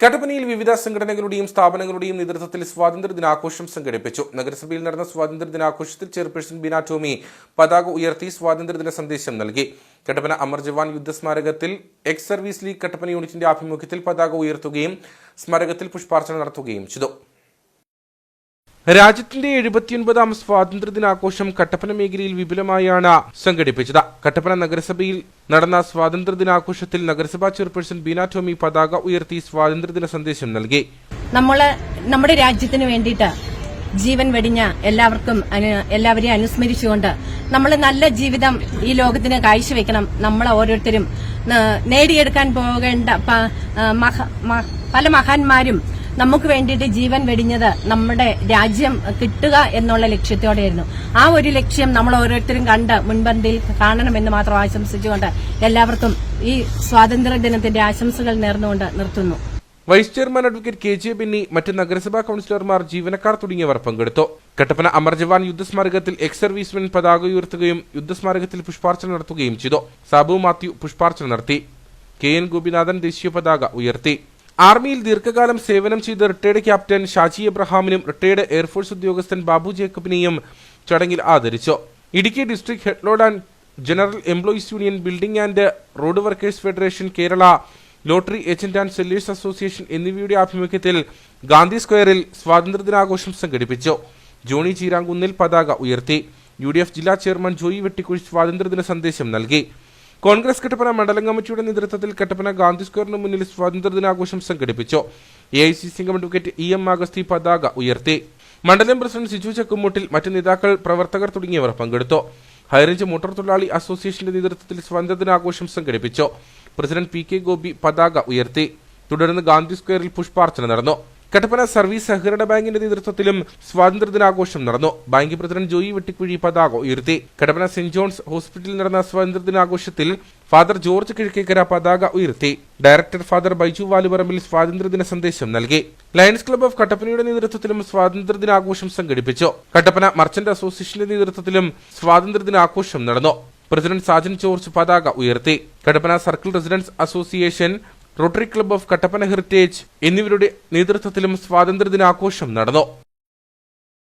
കട്ടപ്പനയിൽ വിവിധ സംഘടനകളുടെയും സ്ഥാപനങ്ങളുടെയും നേതൃത്വത്തിൽ സ്വാതന്ത്ര്യ ദിനാഘോഷം സംഘടിപ്പിച്ചു. നഗരസഭയിൽ നടന്ന സ്വാതന്ത്ര്യ ദിനാഘോഷത്തിൽ ചെയർപേഴ്സൺ ബീന ടോമി പതാക ഉയർത്തി സ്വാതന്ത്ര്യദിന സന്ദേശം നൽകി. കട്ടപ്പന അമർ ജവാൻ യുദ്ധസ്മാരകത്തിൽ എക്സ് സർവീസ് ലീഗ് കട്ടപ്പന യൂണിറ്റിന്റെ ആഭിമുഖ്യത്തിൽ പതാക ഉയർത്തുകയും സ്മാരകത്തിൽ പുഷ്പാർച്ചന നടത്തുകയും ചെയ്തു. രാജ്യത്തിന്റെ എഴുപത്തിയൊൻപതാം സ്വാതന്ത്ര്യ ദിനാഘോഷം കട്ടപ്പന മേഖലയിൽ വിപുലമായാണ് സംഘടിപ്പിച്ചത്. കട്ടപ്പന നഗരസഭയിൽ നടന്ന സ്വാതന്ത്ര്യ ദിനാഘോഷത്തിൽ നഗരസഭാ ചെയർപേഴ്സൺ ബീന ടോമി പതാക ഉയർത്തി സ്വാതന്ത്ര്യദിന സന്ദേശം നൽകി. നമ്മൾ നമ്മുടെ രാജ്യത്തിന് വേണ്ടിയിട്ട് ജീവൻ വെടിഞ്ഞ എല്ലാവർക്കും എല്ലാവരെയും അനുസ്മരിച്ചുകൊണ്ട് നമ്മൾ നല്ല ജീവിതം ഈ ലോകത്തിന് കാഴ്ചവെക്കണം. നമ്മൾ ഓരോരുത്തരും നേടിയെടുക്കാൻ പോകേണ്ട പല മഹാന്മാരും നമുക്ക് വേണ്ടിയിട്ട് ജീവൻ വെടിഞ്ഞത് നമ്മുടെ രാജ്യം കിട്ടുക എന്നുള്ള ലക്ഷ്യത്തോടെയായിരുന്നു. ആ ഒരു ലക്ഷ്യം നമ്മൾ ഓരോരുത്തരും കണ്ട് മുൻപന്തിയിൽ കാണണമെന്ന് മാത്രം ആശംസിച്ചുകൊണ്ട് എല്ലാവർക്കും ഈ സ്വാതന്ത്ര്യ ദിനത്തിന്റെ ആശംസകൾ നേർന്നുകൊണ്ട് നിർത്തുന്നു. Vice chairman advocate K J Binny മറ്റ് നഗരസഭാ കൌൺസിലർമാർ ജീവനക്കാർ തുടങ്ങിയവർ പങ്കെടുത്തു. കട്ടപ്പന അമർ ജവാൻ യുദ്ധസ്മാരകത്തിൽ എക്സ് സർവീസ്മെൻ പതാക ഉയർത്തുകയും യുദ്ധസ്മാരകത്തിൽ പുഷ്പാർച്ചന നടത്തുകയും ചെയ്തു. സാബു മാത്യു പുഷ്പാർച്ചന നടത്തി. കെ എൻ ഗോപിനാഥൻ ദേശീയ പതാക ഉയർത്തി. ആർമിയിൽ ദീർഘകാലം സേവനം ചെയ്ത റിട്ടയർഡ് ക്യാപ്റ്റൻ ഷാജി എബ്രഹാമിനും റിട്ടയർഡ് എയർഫോഴ്സ് ഉദ്യോഗസ്ഥൻ ബാബു ജേക്കബിനെയും ചടങ്ങിൽ ആദരിച്ചു. Idukki district headload and general employees union building and road workers federation Kerala lottery agent and sellers association എന്നിവയുടെ ആഭിമുഖ്യത്തിൽ ഗാന്ധി സ്ക്വയറിൽ സ്വാതന്ത്ര്യദിനാഘോഷം സംഘടിപ്പിച്ചു. ജോണി ചീരാങ്കുന്നിൽ പതാക ഉയർത്തി. യു ജില്ലാ ചെയർമാൻ ജോയി വെട്ടിക്കുഴി സ്വാതന്ത്ര്യദിന സന്ദേശം നൽകി. കോൺഗ്രസ് കട്ടപ്പന മണ്ഡലം കമ്മിറ്റിയുടെ നേതൃത്വത്തിൽ കട്ടപ്പന ഗാന്ധി സ്ക്വയറിന് മുന്നിൽ സ്വാതന്ത്ര്യദിനാഘോഷം സംഘടിപ്പിച്ചു. A I C C advocate E M Augusty പതാക ഉയർത്തി. മണ്ഡലം പ്രസിഡന്റ് സിജു ചക്കുമൂട്ടിൽ മറ്റ് നേതാക്കൾ പ്രവർത്തകർ തുടങ്ങിയവർ പങ്കെടുത്തു. ഹൈറേഞ്ച് മോട്ടോർ തൊഴിലാളി അസോസിയേഷന്റെ നേതൃത്വത്തിൽ സ്വാതന്ത്ര്യദിനാഘോഷം സംഘടിപ്പിച്ചു. പ്രസിഡന്റ് പി കെ ഗോപി പതാക ഉയർത്തി. തുടർന്ന് ഗാന്ധി സ്ക്വയറിൽ പുഷ്പാർച്ചന നടന്നു. കട്ടപ്പന സർവീസ് സഹകരണ ബാങ്കിന്റെ നേതൃത്വത്തിലും സ്വാതന്ത്ര്യദിനാഘോഷം നടന്നു. ബാങ്ക് പ്രസിഡന്റ് ജോയി വെട്ടിക്കുഴി പതാക ഉയർത്തി. കട്ടപ്പന സെന്റ് ജോൺസ് ഹോസ്പിറ്റലിൽ നടന്ന സ്വാതന്ത്ര്യദിനാഘോഷത്തിൽ ഫാദർ ജോർജ് കിഴക്കേക്കര പതാക ഉയർത്തി. ഡയറക്ടർ ഫാദർ ബൈജു വാലുപറമ്പിൽ സ്വാതന്ത്ര്യദിന സന്ദേശം നൽകി. ലയൺസ് ക്ലബ്ബ് ഓഫ് കട്ടപ്പനയുടെ നേതൃത്വത്തിലും സ്വാതന്ത്ര്യദിനാഘോഷം സംഘടിപ്പിച്ചു. കട്ടപ്പന മർച്ചന്റ് അസോസിയേഷന്റെ നേതൃത്വത്തിലും സ്വാതന്ത്ര്യദിനാഘോഷം നടന്നു. പ്രസിഡന്റ് സാജൻ ജോർജ് പതാക ഉയർത്തി. Kattappana circle residence association rotary club of Kattappana heritage എന്നിവരുടെ നേതൃത്വത്തിലും സ്വാതന്ത്ര്യദിനാഘോഷം നടന്നു.